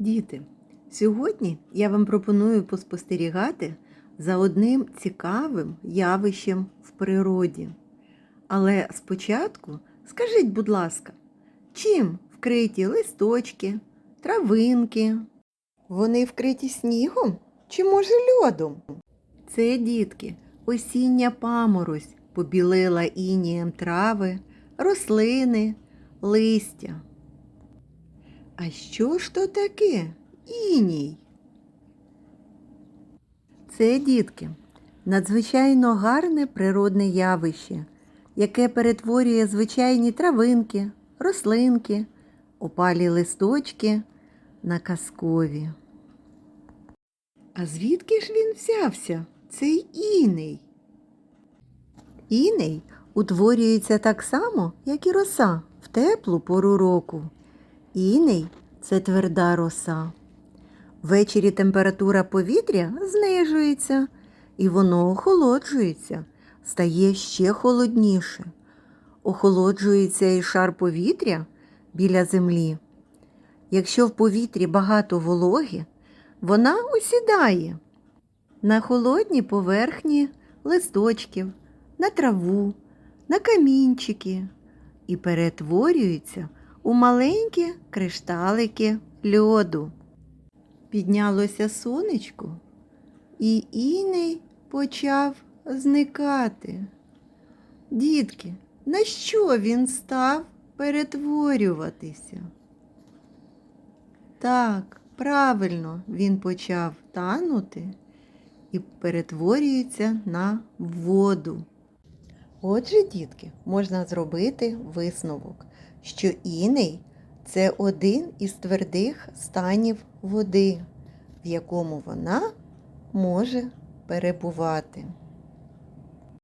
Діти, сьогодні я вам пропоную поспостерігати за одним цікавим явищем в природі. Але спочатку скажіть, будь ласка, чим вкриті листочки, травинки? Вони вкриті снігом чи може льодом? Це дітки, осіння паморозь побілила інієм трави, рослини, листя. А що ж то таке іній? Це, дітки, надзвичайно гарне природне явище, яке перетворює звичайні травинки, рослинки, опалі листочки на казкові. А звідки ж він взявся, цей іней? Іней утворюється так само, як і роса в теплу пору року. Іней це тверда роса. Ввечері температура повітря знижується, і воно охолоджується, стає ще холодніше. Охолоджується і шар повітря біля землі. Якщо в повітрі багато вологи, вона осідає на холодні поверхні листочків, на траву, на камінчики і перетворюється у маленькі кришталики льоду. Піднялося сонечко, і іней почав зникати. Дітки, на що він став перетворюватися? Так, правильно, він почав танути і перетворюється на воду. Отже, дітки, можна зробити висновок, що іней це один із твердих станів води, в якому вона може перебувати.